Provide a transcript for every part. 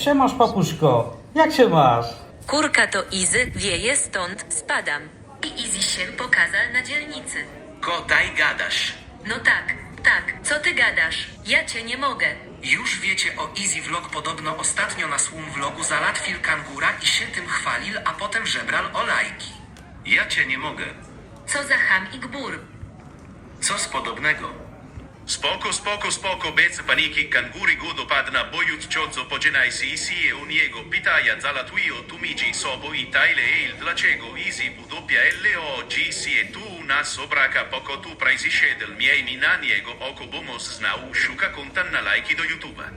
siemasz papuszko, jak się masz? Kurka to Izy, wieje stąd, spadam. I Izy się pokazał na dzielnicy. Godaj gadasz. No tak, tak, co ty gadasz? Ja cię nie mogę. Już wiecie o Easy Vlog podobno ostatnio na słum vlogu załatwił kangura i się tym chwalił, a potem żebral o lajki. Ja cię nie mogę. Co za ham i gbur. Co z podobnego? Spoko, spoko, spoko, bez paniki, kanguri go dopadna bojuć cioco poczynaj si si e u niego pytaja zalatują tumidzi sobą i tajle il dlaczego easy budopia LO GC e tu u nas obraka poko tu prajzi siedel miej mi na niego oko bomos znał szuka kontan na lajki do YouTube'a.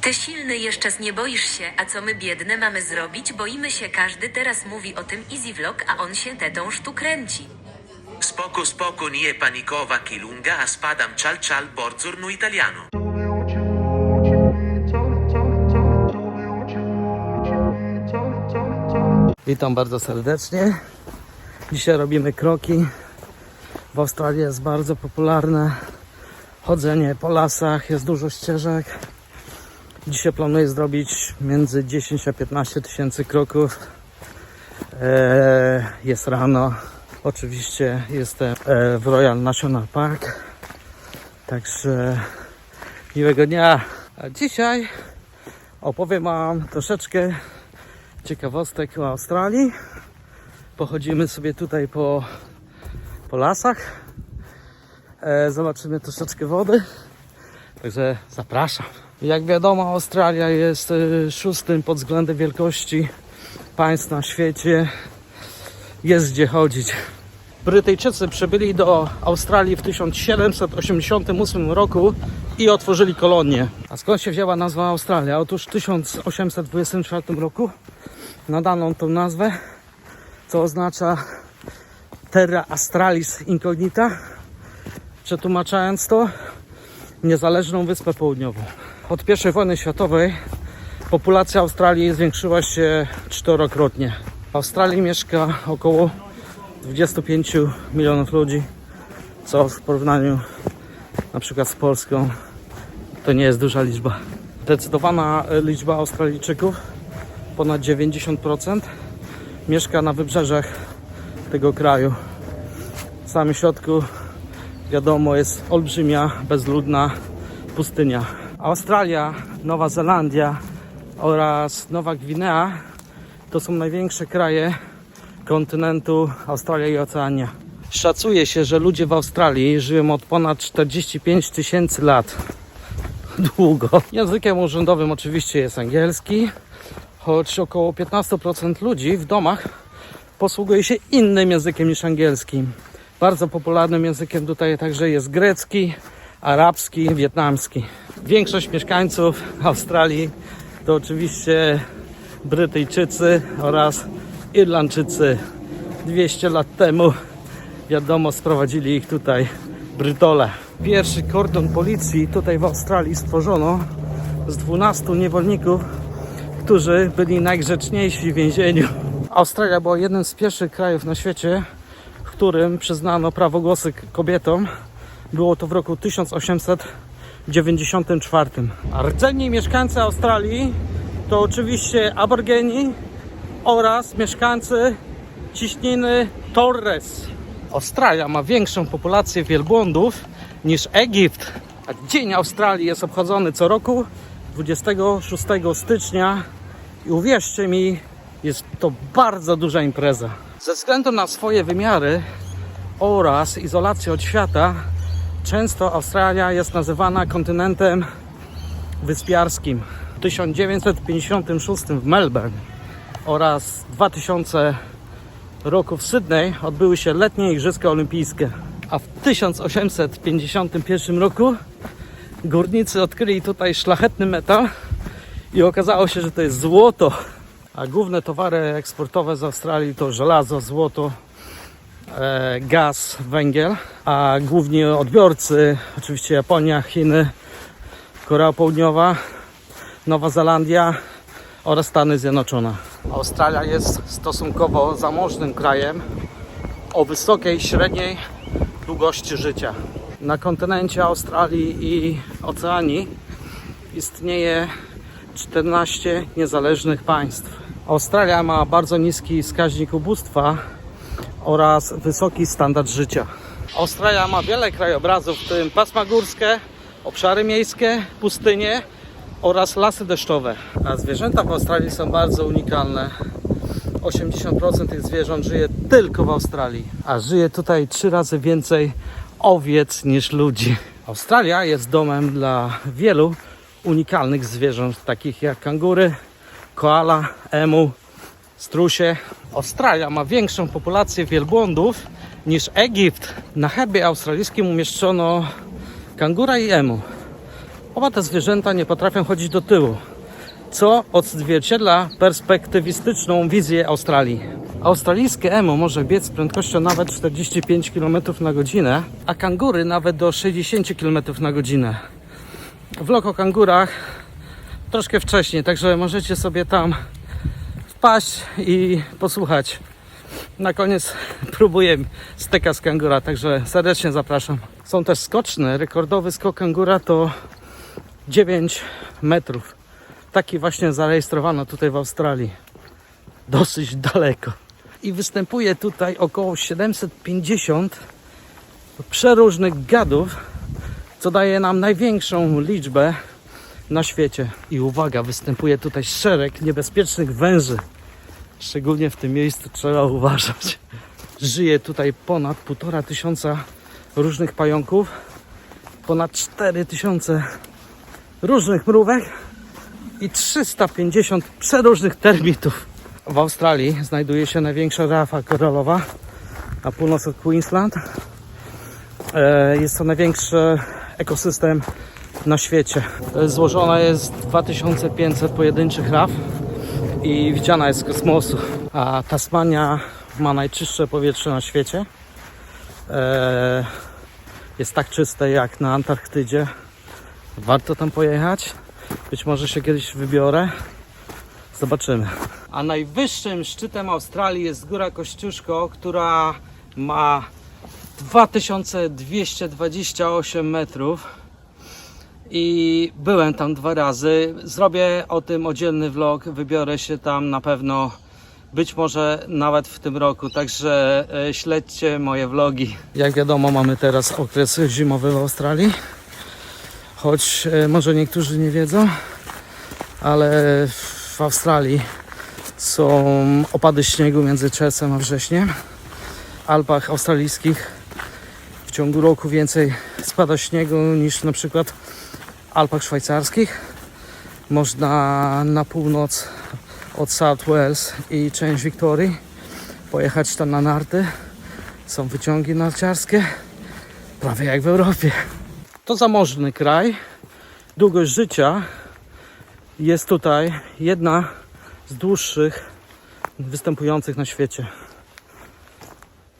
Ty silny jeszcze nie boisz się, a co my biedne mamy zrobić? Boimy się, każdy teraz mówi o tym Easy Vlog, a on się tetą sztu kręci. Spoko, spoko, nie panikowa kilunga, a spadam czal czal borzurnu italiano. Witam bardzo serdecznie. Dzisiaj robimy kroki. W Australii jest bardzo popularne chodzenie po lasach, jest dużo ścieżek. Dzisiaj planuję zrobić między 10 a 15 tysięcy kroków. Eee, jest rano. Oczywiście jestem e, w Royal National Park. Także miłego dnia. A dzisiaj opowiem Wam troszeczkę ciekawostek o Australii. Pochodzimy sobie tutaj po, po lasach. E, zobaczymy troszeczkę wody. Także zapraszam. Jak wiadomo, Australia jest e, szóstym pod względem wielkości państw na świecie. Jest gdzie chodzić. Brytyjczycy przybyli do Australii w 1788 roku i otworzyli kolonię. A skąd się wzięła nazwa Australia? Otóż w 1824 roku nadano tą nazwę, co oznacza Terra Australis Incognita, przetłumaczając to niezależną wyspę południową. Od I wojny światowej populacja Australii zwiększyła się czterokrotnie. W Australii mieszka około 25 milionów ludzi, co w porównaniu na przykład z Polską to nie jest duża liczba. Zdecydowana liczba Australijczyków ponad 90% mieszka na wybrzeżach tego kraju. W samym środku, wiadomo, jest olbrzymia, bezludna pustynia. Australia, Nowa Zelandia oraz Nowa Gwinea to są największe kraje kontynentu Australia i Oceania. Szacuje się, że ludzie w Australii żyją od ponad 45 tysięcy lat. Długo. Językiem urzędowym oczywiście jest angielski, choć około 15% ludzi w domach posługuje się innym językiem niż angielskim. Bardzo popularnym językiem tutaj także jest grecki, arabski, wietnamski. Większość mieszkańców Australii to oczywiście Brytyjczycy oraz Irlandczycy. 200 lat temu, wiadomo, sprowadzili ich tutaj Brytole. Pierwszy kordon policji tutaj w Australii stworzono z 12 niewolników, którzy byli najgrzeczniejsi w więzieniu. Australia była jednym z pierwszych krajów na świecie, w którym przyznano prawo głosy kobietom. Było to w roku 1894. A rdzenni mieszkańcy Australii to oczywiście aborygeni oraz mieszkańcy ciśniny Torres. Australia ma większą populację wielbłądów niż Egipt. A Dzień Australii jest obchodzony co roku 26 stycznia i uwierzcie mi, jest to bardzo duża impreza. Ze względu na swoje wymiary oraz izolację od świata, często Australia jest nazywana kontynentem wyspiarskim. W 1956 w Melbourne oraz 2000 roku w Sydney odbyły się letnie Igrzyska Olimpijskie. A w 1851 roku górnicy odkryli tutaj szlachetny metal i okazało się, że to jest złoto. A główne towary eksportowe z Australii to żelazo, złoto, e, gaz, węgiel, a głównie odbiorcy oczywiście Japonia, Chiny, Korea Południowa, Nowa Zelandia oraz Stany Zjednoczone. Australia jest stosunkowo zamożnym krajem o wysokiej średniej długości życia. Na kontynencie Australii i Oceanii istnieje 14 niezależnych państw. Australia ma bardzo niski wskaźnik ubóstwa oraz wysoki standard życia. Australia ma wiele krajobrazów, w tym pasma górskie, obszary miejskie, pustynie oraz lasy deszczowe. A zwierzęta w Australii są bardzo unikalne. 80% tych zwierząt żyje tylko w Australii, a żyje tutaj trzy razy więcej owiec niż ludzi. Australia jest domem dla wielu unikalnych zwierząt, takich jak kangury, koala, emu, strusie. Australia ma większą populację wielbłądów niż Egipt. Na herbie australijskim umieszczono kangura i emu. Te zwierzęta nie potrafią chodzić do tyłu, co odzwierciedla perspektywistyczną wizję Australii. Australijskie emu może biec z prędkością nawet 45 km na godzinę, a kangury nawet do 60 km na godzinę. Vlog o kangurach troszkę wcześniej, także możecie sobie tam wpaść i posłuchać. Na koniec próbuję steka z kangura, także serdecznie zapraszam. Są też skoczne. Rekordowy skok kangura to 9 metrów. Taki właśnie zarejestrowano tutaj w Australii. Dosyć daleko. I występuje tutaj około 750 przeróżnych gadów, co daje nam największą liczbę na świecie. I uwaga, występuje tutaj szereg niebezpiecznych węży. Szczególnie w tym miejscu trzeba uważać. Żyje tutaj ponad półtora tysiąca różnych pająków, ponad 4 tysiące różnych mrówek i 350 przeróżnych termitów. W Australii znajduje się największa rafa koralowa na północ od Queensland. E, Jest to największy ekosystem na świecie. Złożona jest z 2500 pojedynczych raf i widziana jest z kosmosu. A Tasmania ma najczystsze powietrze na świecie. E, Jest tak czyste jak na Antarktydzie. Warto tam pojechać. Być może się kiedyś wybiorę. Zobaczymy. A najwyższym szczytem Australii jest Góra Kościuszko, która ma 2228 metrów i byłem tam dwa razy. Zrobię o tym oddzielny vlog, wybiorę się tam na pewno, być może nawet w tym roku, także e, śledźcie moje vlogi. Jak wiadomo, mamy teraz okres zimowy w Australii, choć e, może niektórzy nie wiedzą, ale w Australii są opady śniegu między czerwcem a wrześniem. W Alpach australijskich w ciągu roku więcej spada śniegu niż na przykład w Alpach szwajcarskich. Można na północ od South Wales i część Wiktorii pojechać tam na narty. Są wyciągi narciarskie, prawie jak w Europie. To zamożny kraj. Długość życia jest tutaj jedna z dłuższych występujących na świecie.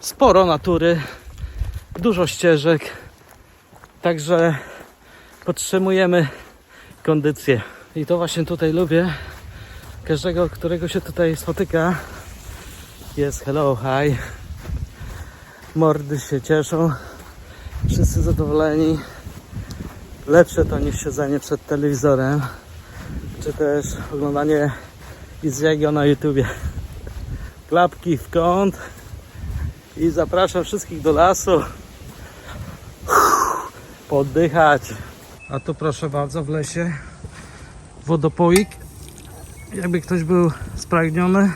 Sporo natury, dużo ścieżek, także podtrzymujemy kondycję. I to właśnie tutaj lubię. Każdego, którego się tutaj spotyka, jest hello, hi. Mordy się cieszą, wszyscy zadowoleni. Lepsze to niż siedzenie przed telewizorem, czy też oglądanie Izziego na YouTubie. Klapki w kąt i zapraszam wszystkich do lasu. Poddychać. A tu proszę bardzo w lesie wodopoik. Jakby ktoś był spragniony,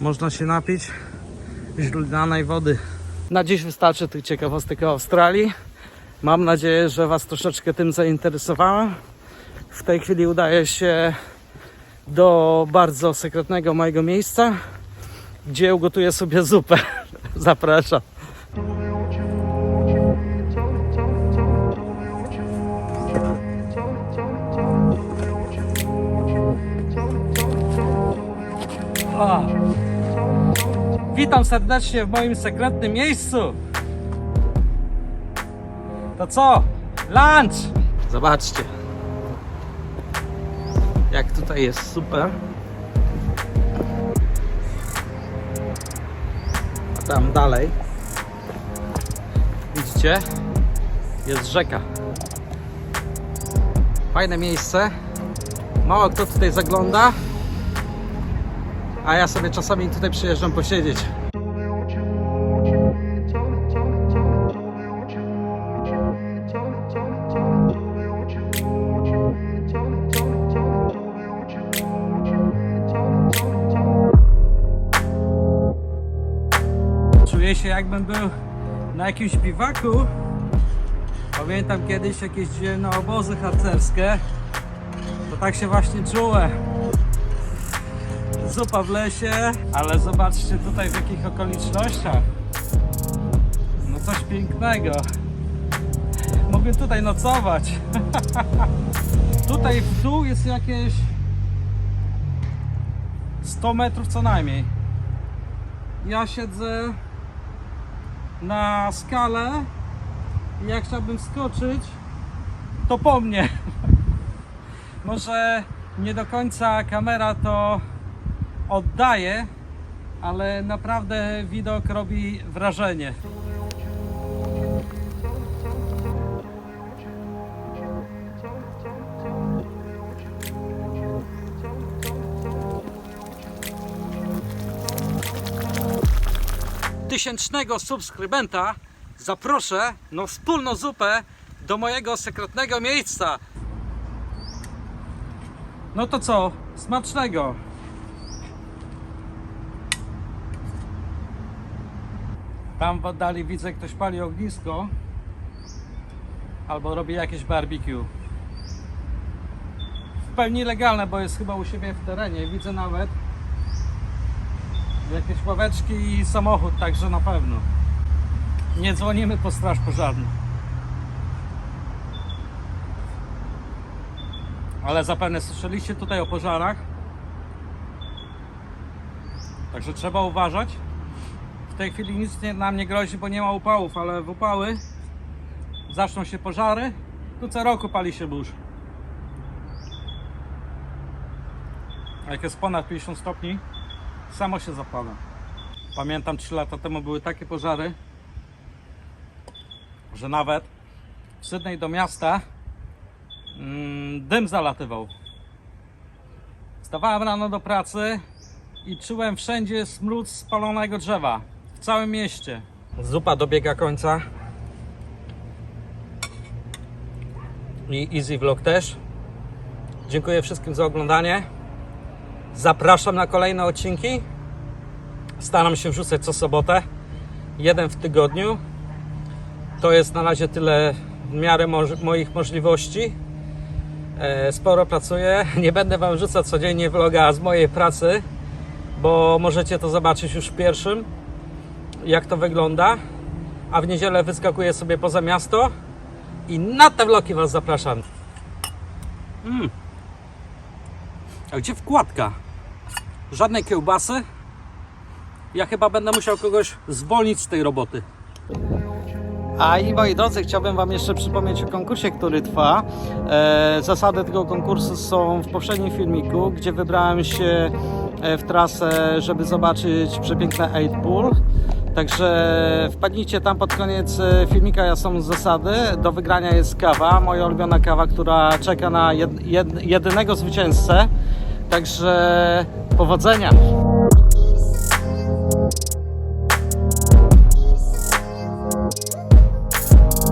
można się napić źródlanej wody. Na dziś wystarczy tych ciekawostek o Australii. Mam nadzieję, że Was troszeczkę tym zainteresowałem. W tej chwili udaję się do bardzo sekretnego mojego miejsca, gdzie ugotuję sobie zupę. Zapraszam. O. Witam serdecznie w moim sekretnym miejscu. To co? Lunch! Zobaczcie. Jak tutaj jest super. A tam dalej. Widzicie? Jest rzeka. Fajne miejsce. Mało kto tutaj zagląda, a ja sobie czasami tutaj przyjeżdżam posiedzieć. Jakbym był na jakimś biwaku. Pamiętam kiedyś jak jeździłem na obozy harcerskie, to tak się właśnie czułem. Zupa w lesie, ale zobaczcie tutaj w jakich okolicznościach. No coś pięknego. Mogę tutaj nocować. tutaj w dół jest jakieś 100 metrów co najmniej. Ja siedzę na skalę jak chciałbym skoczyć, to po mnie. Może nie do końca kamera to oddaje, ale naprawdę widok robi wrażenie. Tysięcznego subskrybenta zaproszę na wspólną zupę do mojego sekretnego miejsca. No to co? Smacznego! Tam w oddali widzę ktoś pali ognisko albo robi jakieś barbecue. W pełni legalne, bo jest chyba u siebie w terenie. Widzę nawet jakieś ławeczki i samochód, także na pewno. Nie dzwonimy po straż pożarną. Ale zapewne słyszeliście tutaj o pożarach. Także trzeba uważać. W tej chwili nic nie, nam nie grozi, bo nie ma upałów, ale w upały zaczną się pożary. Tu co roku pali się burz. A jak jest ponad 50 stopni, samo się zapala. Pamiętam 3 lata temu były takie pożary, że nawet w Sydney do miasta mm, dym zalatywał. Stawałem rano do pracy i czułem wszędzie smród spalonego drzewa. W całym mieście. Zupa dobiega końca. I Easy Vlog też. Dziękuję wszystkim za oglądanie. Zapraszam na kolejne odcinki. Staram się wrzucać co sobotę. Jeden w tygodniu. To jest na razie tyle w miarę moich możliwości. E, Sporo pracuję. Nie będę Wam wrzucać codziennie vloga z mojej pracy, bo możecie to zobaczyć już w pierwszym, jak to wygląda. A w niedzielę wyskakuję sobie poza miasto i na te vlogi Was zapraszam. Mm. A gdzie wkładka? Żadnej kiełbasy? Ja chyba będę musiał kogoś zwolnić z tej roboty. A i moi drodzy, chciałbym Wam jeszcze przypomnieć o konkursie, który trwa. E, zasady tego konkursu są w poprzednim filmiku, gdzie wybrałem się e, w trasę, żeby zobaczyć przepiękne 8 Pool. Także wpadnijcie tam pod koniec e, filmika, są zasady. Do wygrania jest kawa, moja ulubiona kawa, która czeka na jed, jed, jedynego zwycięzcę. Także powodzenia!